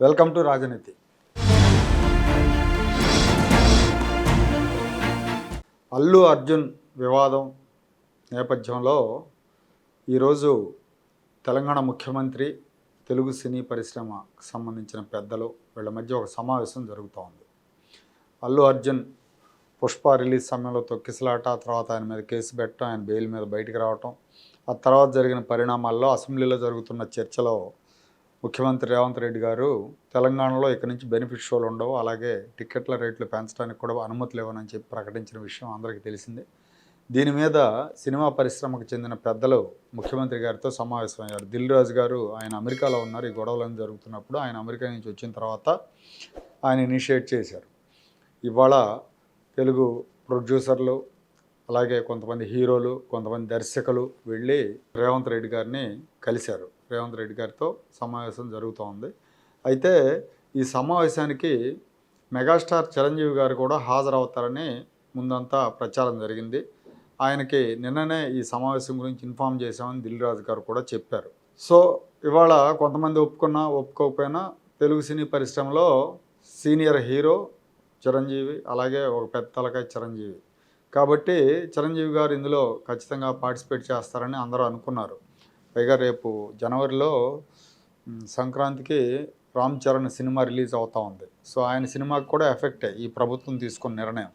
Welcome to రాజనీతి. అల్లు అర్జున్ వివాదం నేపథ్యంలో ఈరోజు తెలంగాణ ముఖ్యమంత్రి తెలుగు సినీ పరిశ్రమకు సంబంధించిన పెద్దలు వీళ్ళ మధ్య ఒక సమావేశం జరుగుతూ ఉంది అల్లు అర్జున్ పుష్ప రిలీజ్ సమయంలో తొక్కిసలాట తర్వాత ఆయన మీద కేసు పెట్టడం ఆయన బెయిల్ మీద బయటికి రావటం ఆ తర్వాత జరిగిన పరిణామాల్లో అసెంబ్లీలో జరుగుతున్న చర్చలో ముఖ్యమంత్రి రేవంత్ రెడ్డి గారు తెలంగాణలో ఇక్కడి నుంచి బెనిఫిట్ షోలు ఉండవు అలాగే టికెట్ల రేట్లు పెంచడానికి కూడా అనుమతులు ఇవ్వనని చెప్పి ప్రకటించిన విషయం అందరికీ తెలిసిందే. దీని మీద సినిమా పరిశ్రమకు చెందిన పెద్దలు ముఖ్యమంత్రి గారితో సమావేశమయ్యారు. దిల్ రాజు గారు ఆయన అమెరికాలో ఉన్నారు. ఈ గొడవలను జరుగుతున్నప్పుడు ఆయన అమెరికా నుంచి వచ్చిన తర్వాత ఆయన ఇనిషియేట్ చేశారు. ఇవాళ తెలుగు ప్రొడ్యూసర్లు అలాగే కొంతమంది హీరోలు కొంతమంది దర్శకులు వెళ్ళి రేవంత్ రెడ్డి గారిని కలిశారు. రేవంత్ రెడ్డి గారితో సమావేశం జరుగుతూ ఉంది అయితే ఈ సమావేశానికి మెగాస్టార్ చిరంజీవి గారు కూడా హాజరవుతారని ముందంతా ప్రచారం జరిగింది. ఆయనకి నిన్ననే ఈ సమావేశం గురించి ఇన్ఫామ్ చేశామని దిల్రాజు గారు కూడా చెప్పారు. సో ఇవాళ కొంతమంది ఒప్పుకున్నా ఒప్పుకోకపోయినా తెలుగు సినీ పరిశ్రమలో సీనియర్ హీరో చిరంజీవి అలాగే ఒక పెద్ద తలకాయ చిరంజీవి. కాబట్టి చిరంజీవి గారు ఇందులో ఖచ్చితంగా పార్టిసిపేట్ చేస్తారని అందరూ అనుకున్నారు. పైగా రేపు జనవరిలో సంక్రాంతికి రామ్ చరణ్ సినిమా రిలీజ్ అవుతా ఉంది. సో ఆయన సినిమాకి కూడా ఎఫెక్టే ఈ ప్రభుత్వం తీసుకున్న నిర్ణయం.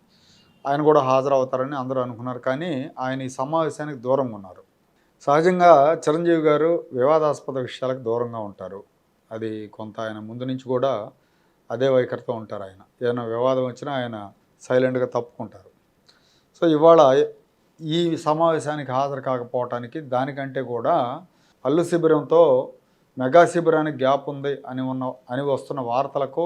ఆయన కూడా హాజరవుతారని అందరూ అనుకున్నారు. కానీ ఆయన ఈ సమావేశానికి దూరంగా ఉన్నారు. సహజంగా చిరంజీవి గారు వివాదాస్పద విషయాలకు దూరంగా ఉంటారు. అది కొంత ఆయన ముందు నుంచి కూడా అదే వైఖరితో ఉంటారు ఆయన. ఏదైనా వివాదం వచ్చినా ఆయన సైలెంట్గా తప్పుకుంటారు. సో ఇవాళ ఈ సమావేశానికి హాజరు కాకపోవటానికి దానికంటే కూడా అల్లు శిబిరంతో మెగా శిబిరానికి గ్యాప్ ఉంది అని ఉన్న అని వస్తున్న వార్తలకు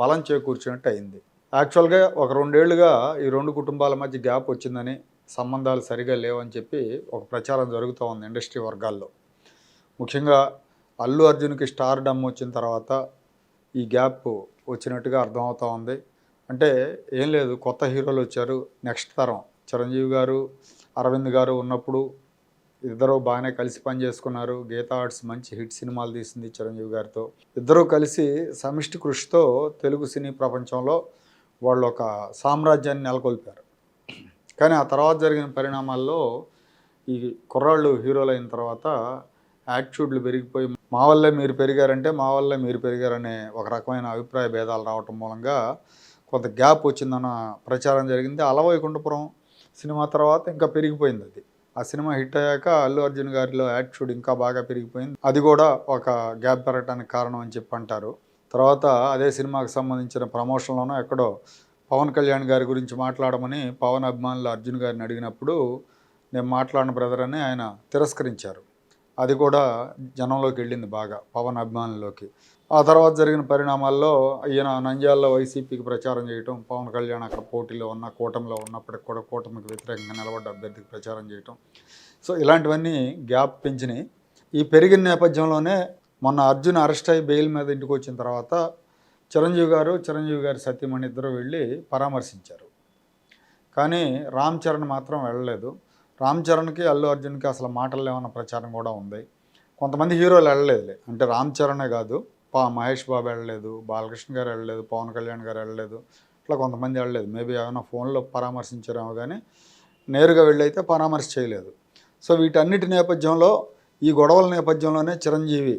బలం చేకూర్చినట్టు అయింది. యాక్చువల్గా ఒక రెండేళ్ళుగా ఈ రెండు కుటుంబాల మధ్య గ్యాప్ వచ్చిందని సంబంధాలు సరిగా లేవని చెప్పి ఒక ప్రచారం జరుగుతూ ఉంది ఇండస్ట్రీ వర్గాల్లో. ముఖ్యంగా అల్లు అర్జున్కి స్టార్ డమ్ వచ్చిన తర్వాత ఈ గ్యాప్ వచ్చినట్టుగా అర్థమవుతూ ఉంది. అంటే ఏం లేదు కొత్త హీరోలు వచ్చారు నెక్స్ట్ తరం. చిరంజీవి గారు అరవింద్ గారు ఉన్నప్పుడు ఇద్దరు బాగానే కలిసి పనిచేసుకున్నారు గీతా ఆర్ట్స్ మంచి హిట్ సినిమాలు తీసింది చిరంజీవి గారితో. ఇద్దరూ కలిసి సమిష్టి కృషితో తెలుగు సినీ ప్రపంచంలో వాళ్ళు ఒక సామ్రాజ్యాన్ని నెలకొల్పారు. కానీ ఆ తర్వాత జరిగిన పరిణామాల్లో ఈ కుర్రాళ్ళు హీరోలు అయిన తర్వాత యాటిట్యూడ్లు పెరిగిపోయి మా వల్లే మీరు పెరిగారంటే మా వల్లే మీరు పెరిగారనే ఒక రకమైన అభిప్రాయ భేదాలు రావటం మూలంగా కొంత గ్యాప్ వచ్చిందన్న ప్రచారం జరిగింది. అలవైకుంఠపురం సినిమా తర్వాత ఇంకా పెరిగిపోయింది అది. ఆ సినిమా హిట్ అయ్యాక అల్లు అర్జున్ గారిలో యాటిట్యూడ్ ఇంకా బాగా పెరిగిపోయింది. అది కూడా ఒక గ్యాప్ పెరగడానికి కారణం అని చెప్పి అంటారు. తర్వాత అదే సినిమాకి సంబంధించిన ప్రమోషన్లోనో ఎక్కడో పవన్ కళ్యాణ్ గారి గురించి మాట్లాడమని పవన్ అభిమానులు అర్జున్ గారిని అడిగినప్పుడు నేను మాట్లాడిన బ్రదర్ అని ఆయన తిరస్కరించారు. అది కూడా జనంలోకి వెళ్ళింది బాగా పవన్ అభిమానుల్లోకి. ఆ తర్వాత జరిగిన పరిణామాల్లో ఈయన నంద్యాలలో వైసీపీకి ప్రచారం చేయటం పవన్ కళ్యాణ్ అక్కడ పోటీలో ఉన్న కూటమిలో ఉన్నప్పటికి కూడా కూటమికి వ్యతిరేకంగా నిలబడ్డ అభ్యర్థికి ప్రచారం చేయటం. సో ఇలాంటివన్నీ గ్యాప్ పెంచినాయి. ఈ పెరిగిన నేపథ్యంలోనే మొన్న అర్జున్ అరెస్ట్ అయ్యి బెయిల్ మీద ఇంటికి వచ్చిన తర్వాత చిరంజీవి గారు చిరంజీవి గారి సత్యమణి ఇద్దరు వెళ్ళి పరామర్శించారు. కానీ రామ్ చరణ్ మాత్రం వెళ్ళలేదు. రామ్ చరణ్కి అల్లు అర్జున్కి అసలు మాటలు లేవన్న ప్రచారం కూడా ఉంది. కొంతమంది హీరోలు వెళ్ళలేదులే. అంటే రామ్ చరణే కాదు. పా మహేష్ బాబు వెళ్ళలేదు బాలకృష్ణ గారు వెళ్ళలేదు పవన్ కళ్యాణ్ గారు వెళ్ళలేదు ఇట్లా కొంతమంది వెళ్ళలేదు. మేబీ ఏమైనా ఫోన్లో పరామర్శించారేమో కానీ నేరుగా వెళ్ళైతే పరామర్శ చేయలేదు. సో వీటన్నిటి నేపథ్యంలో ఈ గొడవల నేపథ్యంలోనే చిరంజీవి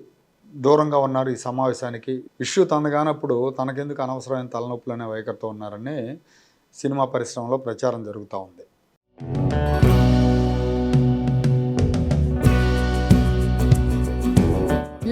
దూరంగా ఉన్నారు ఈ సమావేశానికి. ఇష్యూ తనగానప్పుడు తనకెందుకు అనవసరమైన తలనొప్పులు అనే వైఖరితో ఉన్నారని సినిమా పరిశ్రమలో ప్రచారం జరుగుతూ ఉంది.